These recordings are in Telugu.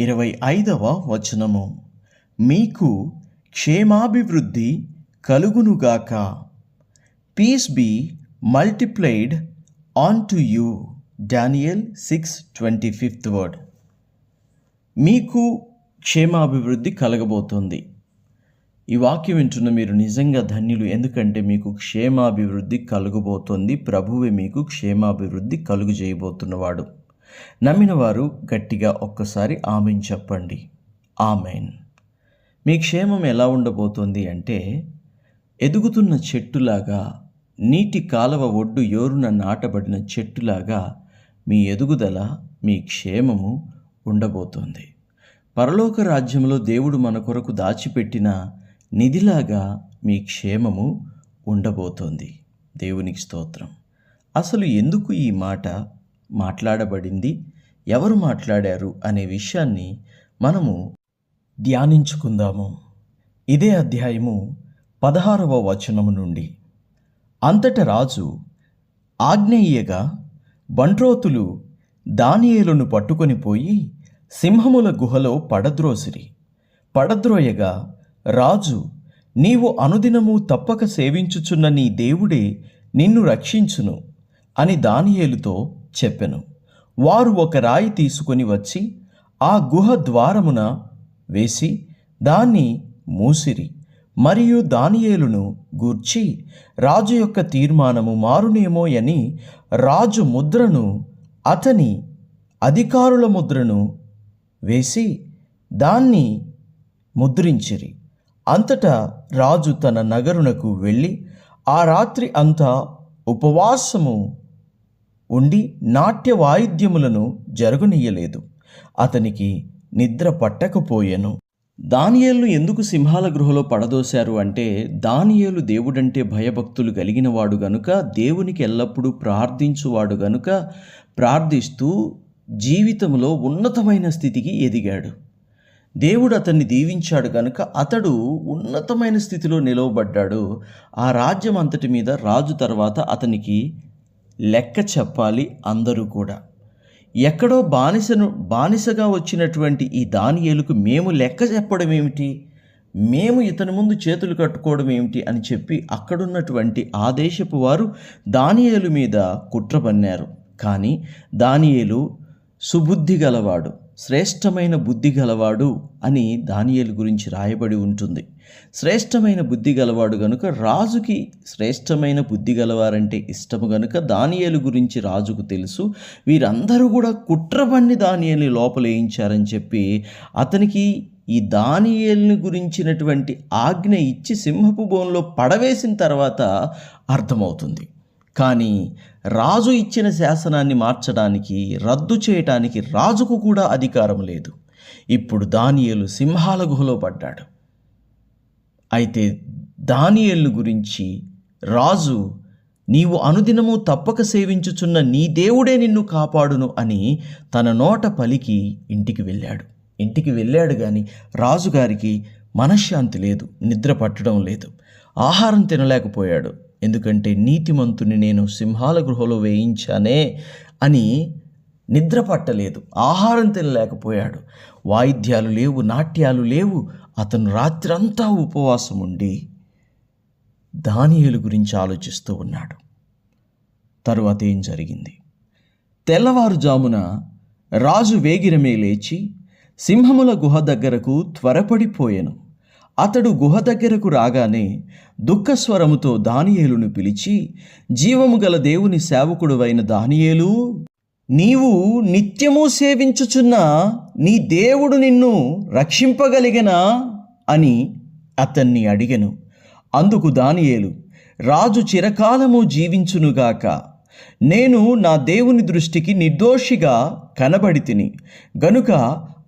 ఇరవై ఐదవ వచనము. మీకు క్షేమాభివృద్ధి కలుగునుగాక. Peace be multiplied unto you Daniel six twenty fifth word మీకు క్షేమాభివృద్ధి కలగబోతోంది. ఈ వాక్యం వింటున్న మీరు నిజంగా ధన్యులు. ఎందుకంటే మీకు క్షేమాభివృద్ధి కలుగబోతోంది. ప్రభువే మీకు క్షేమాభివృద్ధి కలుగు చేయబోతున్నవాడు నమ్మిన వారు గట్టిగా ఒక్కసారి ఆమెన్ చెప్పండి. ఆమెన్. మీ క్షేమం ఎలా ఉండబోతోంది అంటే ఎదుగుతున్న చెట్టులాగా నీటి కాలవ ఒడ్డు యోరున నాటబడిన చెట్టులాగా మీ ఎదుగుదల మీ క్షేమము ఉండబోతోంది. పరలోక రాజ్యంలో దేవుడు మన కొరకు దాచిపెట్టిన నిధిలాగా మీ క్షేమము ఉండబోతోంది. దేవునికి స్తోత్రం. అసలు ఎందుకు ఈ మాట మాట్లాడబడింది. ఎవరు మాట్లాడారు అనే విషయాన్ని మనము ధ్యానించుకుందాము. ఇదే అధ్యాయము పదహారవ వచనము నుండి. అంతట రాజు ఆగ్నేయగా బంట్రోతులు దానియేలును పట్టుకొని పోయి సింహముల గుహలో పడద్రోసిరి. పడద్రోయగా రాజు నీవు అనుదినము తప్పక సేవించుచున్న నీ దేవుడే నిన్ను రక్షించును అని దానియేలుతో చెప్పెను. వారు ఒక రాయి తీసుకొని వచ్చి ఆ గుహ ద్వారమున వేసి దాన్ని మూసిరి. మరియు దానియేలును గూర్చి రాజు యొక్క తీర్మానము మారునేమో అని రాజు ముద్రను అతని అధికారుల ముద్రను వేసి దాన్ని ముద్రించిరి. అంతటా రాజు తన నగరునకు వెళ్ళి ఆ రాత్రి అంతా ఉపవాసము ఉండి నాట్య వాయిద్యములను జరుగునీయలేదు. అతనికి నిద్ర పట్టకపోయెను. దానియేలు ఎందుకు సింహాల గృహలో పడదోశారు అంటే దానియేలు దేవుడంటే భయభక్తులు కలిగినవాడు గనుక దేవునికి ఎల్లప్పుడూ ప్రార్థించువాడు గనుక ప్రార్థిస్తూ జీవితంలో ఉన్నతమైన స్థితికి ఎదిగాడు. దేవుడు అతన్ని దీవించాడు గనుక అతడు ఉన్నతమైన స్థితిలో నిలవబడ్డాడు. ఆ రాజ్యం అంతటి మీద రాజు తర్వాత అతనికి లెక్క చెప్పాలి అందరూ కూడా. ఎక్కడో బానిసను బానిసగా వచ్చినటువంటి ఈ దానియేలుకు మేము లెక్క చెప్పడం ఏమిటి? మేము ఇతని ముందు చేతులు కట్టుకోవడం ఏమిటి అని చెప్పి అక్కడున్నటువంటి ఆదేశపు వారు దానియేలు మీద కుట్ర పన్నారు. కానీ దానియేలు సుబుద్ధి గలవాడు శ్రేష్టమైన బుద్ధి గలవాడు అని దానియేలు గురించి రాయబడి ఉంటుంది. శ్రేష్టమైన బుద్ధి గలవాడు గనుక రాజుకి శ్రేష్టమైన బుద్ధి గలవారంటే ఇష్టము గనుక దానియేలు గురించి రాజుకు తెలుసు. వీరందరూ కూడా కుట్రబండి దానియేలు లోపలేయించారని చెప్పి అతనికి ఈ దానియల్ని గురించినటువంటి ఆజ్ఞ ఇచ్చి సింహపు బోన్లో పడవేసిన తర్వాత అర్థమవుతుంది. కానీ రాజు ఇచ్చిన శాసనాన్ని మార్చడానికి రద్దు చేయటానికి రాజుకు కూడా అధికారం లేదు. ఇప్పుడు దానియేలు సింహాల గుహలో పడ్డాడు. అయితే దానియేలు గురించి రాజు నీవు అనుదినము తప్పక సేవించుచున్న నీ దేవుడే నిన్ను కాపాడును అని తన నోట పలికి ఇంటికి వెళ్ళాడు. ఇంటికి వెళ్ళాడు కానీ రాజుగారికి మనశ్శాంతి లేదు నిద్ర పట్టడం లేదు. ఆహారం తినలేకపోయాడు. ఎందుకంటే నీతిమంతుని నేను సింహాల గృహలో వేయించానే అని నిద్ర పట్టలేదు ఆహారం తినలేకపోయాడు. వాయిద్యాలు లేవు నాట్యాలు లేవు. అతను రాత్రంతా ఉపవాసం ఉండి దానియలు గురించి ఆలోచిస్తూ ఉన్నాడు. తరువాత ఏం జరిగింది? తెల్లవారుజామున రాజు వేగిరమే లేచి సింహముల గుహ దగ్గరకు త్వరపడిపోయాను. అతడు గుహ దగ్గరకు రాగానే దుఃఖస్వరముతో దానియేలును పిలిచి జీవము గల దేవుని సేవకుడువైన దానియేలు నీవు నిత్యము సేవించుచున్న నీ దేవుడు నిన్ను రక్షింపగలిగనా? అని అతన్ని అడిగెను. అందుకు దానియేలు రాజు చిరకాలము జీవించునుగాక. నేను నా దేవుని దృష్టికి నిర్దోషిగా కనబడి తిని గనుక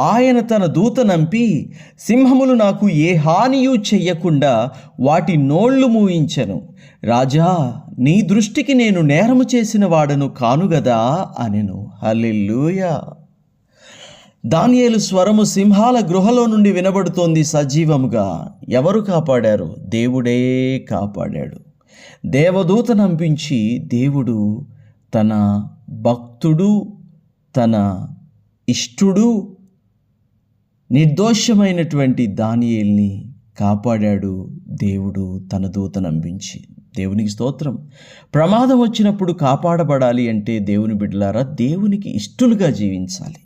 ఆయన తన దూత నంపి సింహములు నాకు ఏ హానియు చెయ్యకుండా వాటి నోళ్ళు మూయించెను. రాజా నీ దృష్టికి నేను నేరము చేసిన వాడను కానుగదా అనెను. హల్లెలూయా. దానియేలు స్వరము సింహాల గృహలో నుండి వినబడుతోంది సజీవముగా. ఎవరు కాపాడారు? దేవుడే కాపాడాడు. దేవదూత నంపించి దేవుడు తన భక్తుడు తన ఇష్టుడు నిర్దోషమైనటువంటి దానియేల్ని కాపాడాడు దేవుడు తన దూత నంబించి దేవునికి స్తోత్రం. ప్రమాదం వచ్చినప్పుడు కాపాడబడాలి అంటే దేవుని బిడ్డలారా దేవునికి ఇష్టలుగా జీవించాలి.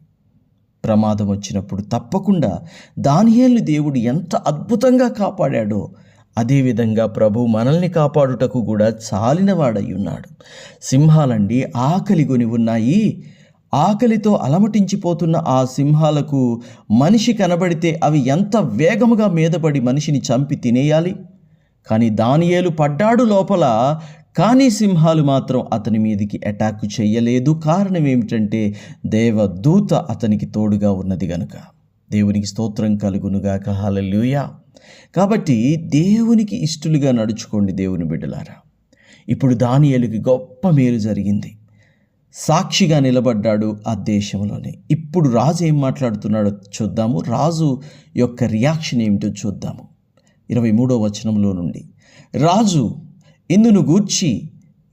ప్రమాదం వచ్చినప్పుడు తప్పకుండా దానియేలు దేవుడు ఎంత అద్భుతంగా కాపాడాడో అదేవిధంగా ప్రభు మనల్ని కాపాడుటకు కూడా చాలినవాడై ఉన్నాడు. సింహాలండి ఆకలి కొని ఉన్నాయి ఆకలితో అలమటించిపోతున్న ఆ సింహాలకు మనిషి కనబడితే అవి ఎంత వేగముగా మీదపడి మనిషిని చంపి తినేయాలి? కానీ దానియేలు పడ్డాడు లోపల కానీ సింహాలు మాత్రం అతని మీదికి అటాక్ చేయలేదు. కారణం ఏమిటంటే దేవదూత అతనికి తోడుగా ఉన్నది గనుక. దేవునికి స్తోత్రం కలుగునుగాక. హల్లెలూయా. కాబట్టి దేవునికి ఇష్టలుగా నడుచుకోండి దేవుని బిడ్డలారా. ఇప్పుడు దానియేలుకి గొప్ప మేలు జరిగింది. సాక్షిగా నిలబడ్డాడు ఆ దేశంలోనే. ఇప్పుడు రాజు ఏం మాట్లాడుతున్నాడో చూద్దాము. రాజు యొక్క రియాక్షన్ ఏమిటో చూద్దాము. ఇరవై మూడో వచనంలో నుండి. రాజు ఇందును గూర్చి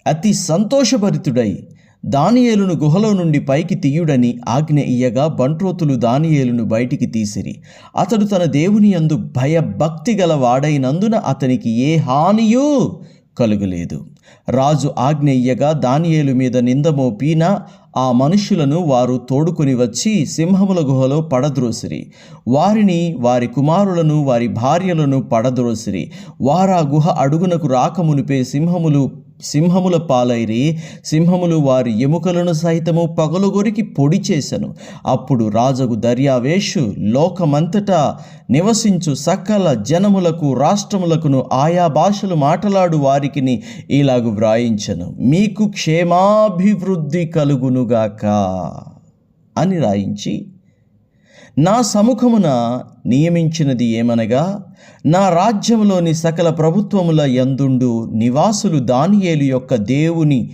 అతి సంతోషభరితుడై దానియేలును గుహలో నుండి పైకి తీయుడని ఆజ్ఞ ఇయ్యగా బంట్రోతులు దానియేలును బయటికి తీసిరి. అతడు తన దేవుని యందు భయభక్తి గల వాడైనందున అతనికి ఏ హానియూ కలుగలేదు. రాజు ఆజ్ఞ ఇయ్యగా దానియేలు మీద నిందమోపిన ఆ మనుషులను వారు తోడుకొని వచ్చి సింహముల గుహలో పడద్రోసిరి. వారిని వారి కుమారులను వారి భార్యలను పడద్రోసిరి. వారా గుహ అడుగునకు రాకమునిపే సింహములు సింహముల పాలైరి సింహములు వారి ఎముకలను సహితము పగలుగొరికి పొడి చేశను అప్పుడు రాజగు దర్యావేషు లోకమంతటా నివసించు సకల జనములకు రాష్ట్రములకును ఆయా భాషలు మాట్లాడు వారికిని ఇలాగు వ్రాయించను. మీకు క్షేమాభివృద్ధి కలుగునుగాక అని రాయించి నా సముఖమున నియమించినది ఏమనగా నా రాజ్యములోని సకల ప్రభుత్వముల యందుండు నివాసులు దానియేలు యొక్క దేవుని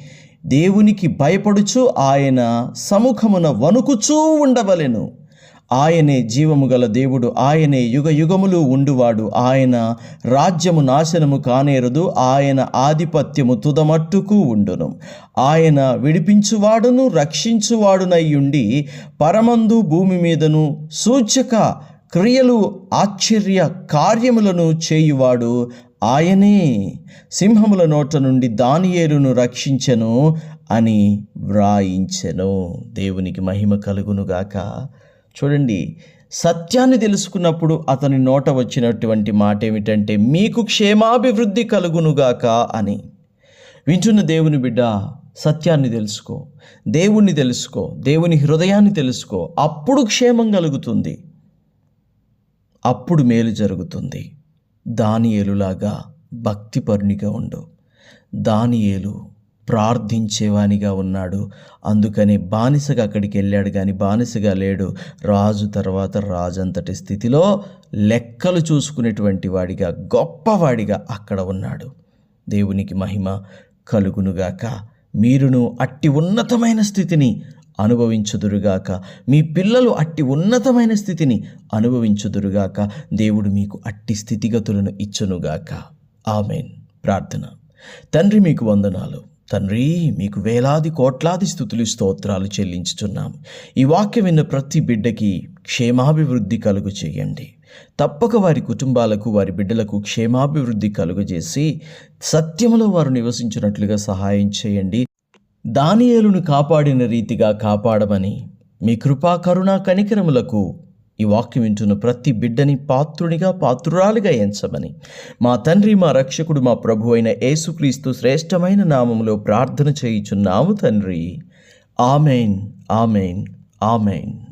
దేవునికి భయపడుచు ఆయన సముఖమున వణుకుచూ ఉండవలెను. ఆయనే జీవము గల దేవుడు ఆయనే యుగ యుగములు ఉండువాడు. ఆయన రాజ్యము నాశనము కానేరదు ఆయన ఆధిపత్యము తుదమట్టుకు ఉండును. ఆయన విడిపించువాడును రక్షించువాడునయ్యుండి పరమందు భూమి మీదను సూచక క్రియలు ఆశ్చర్య కార్యములను చేయువాడు ఆయనే. సింహముల నోట నుండి దానియేలును రక్షించెను అని వ్రాయించెను. దేవునికి మహిమ కలుగునుగాక. చూడండి సత్యాన్ని తెలుసుకున్నప్పుడు అతని నోట వచ్చినటువంటి మాట ఏమిటంటే మీకు క్షేమాభివృద్ధి కలుగునుగాక అని. వింటున్న దేవుని బిడ్డ సత్యాన్ని తెలుసుకో దేవుణ్ణి తెలుసుకో దేవుని హృదయాన్ని తెలుసుకో. అప్పుడు క్షేమం కలుగుతుంది. అప్పుడు మేలు జరుగుతుంది. దానియేలులాగా భక్తిపరునిగా ఉండు. దాని ఏలు ప్రార్థించేవానిగా ఉన్నాడు. అందుకని బానిసగా అక్కడికి వెళ్ళాడు కానీ బానిసగా లేడు. రాజు తర్వాత రాజంతటి స్థితిలో లెక్కలు చూసుకునేటువంటి వాడిగా గొప్పవాడిగా అక్కడ ఉన్నాడు. దేవునికి మహిమ కలుగునుగాక. మీరును అట్టి ఉన్నతమైన స్థితిని అనుభవించుదురుగాక. మీ పిల్లలు అట్టి ఉన్నతమైన స్థితిని అనుభవించుదురుగాక. దేవుడు మీకు అట్టి స్థితిగతులను ఇచ్చునుగాక. ఆమెన్. ప్రార్థన. తండ్రి మీకు వందనాలు. తండ్రి మీకు వేలాది కోట్లాది స్థుతులు స్తోత్రాలు చెల్లించుచున్నాం. ఈ వాక్యం విన్న ప్రతి బిడ్డకి క్షేమాభివృద్ధి కలుగు చేయండి. తప్పక వారి కుటుంబాలకు వారి బిడ్డలకు క్షేమాభివృద్ధి కలుగజేసి సత్యములో వారు నివసించినట్లుగా సహాయం చేయండి. దానియేలును కాపాడిన రీతిగా కాపాడమని మీ కృపా కరుణా కనికరములకు ఈ వాక్యం వింటున్న ప్రతి బిడ్డని పాత్రునిగా పాత్రురాలుగా ఎంచమని. మా తండ్రి మా రక్షకుడు మా ప్రభు అయిన యేసుక్రీస్తు శ్రేష్టమైన నామములో ప్రార్థన చేయుచున్నాము తండ్రి. Amen amen amen.